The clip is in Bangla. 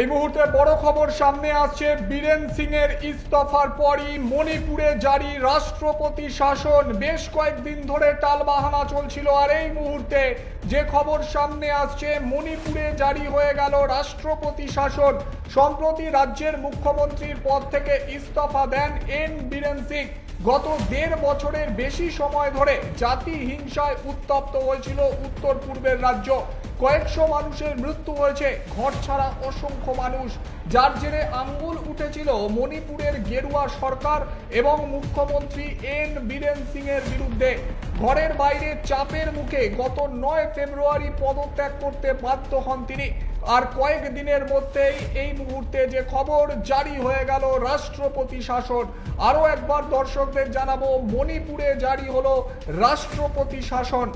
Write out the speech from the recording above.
এই মুহূর্তে বড় খবর সামনে আসছে। বীরেন সিং এর ইস্তফার পরই মণিপুরে জারি রাষ্ট্রপতি শাসন। বেশ কয়েকদিন ধরে টালবাহানা চলছিল। আর এই মুহূর্তে যে খবর সামনে আসছে, মণিপুরে জারি হয়ে গেল রাষ্ট্রপতি শাসন। সম্প্রতি রাজ্যের মুখ্যমন্ত্রীর পদ থেকে ইস্তফা দেন এন বীরেন সিং। গত দেড় বছরের বেশি সময় ধরে জাতি হিংসায় উত্তপ্ত হয়েছিল উত্তর পূর্বের রাজ্য। কয়েকশো মানুষের মৃত্যু হয়েছে, ঘর ছাড়া অসংখ্য মানুষ। যার জেরে আঙ্গুল উঠেছিল মণিপুরের গেরুয়া সরকার এবং মুখ্যমন্ত্রী এন বীরেন সিং এর বিরুদ্ধে। ঘরের বাইরে চাপের মুখে গত নয় ফেব্রুয়ারি পদত্যাগ করতে বাধ্য হন তিনি। আর কয়েক দিনের মধ্যেই এই মুহূর্তে যে খবর জারি হয়ে গেল রাষ্ট্রপতি শাসন, আরও একবার দর্শকদের জানাব, মণিপুরে জারি হলো রাষ্ট্রপতি শাসন।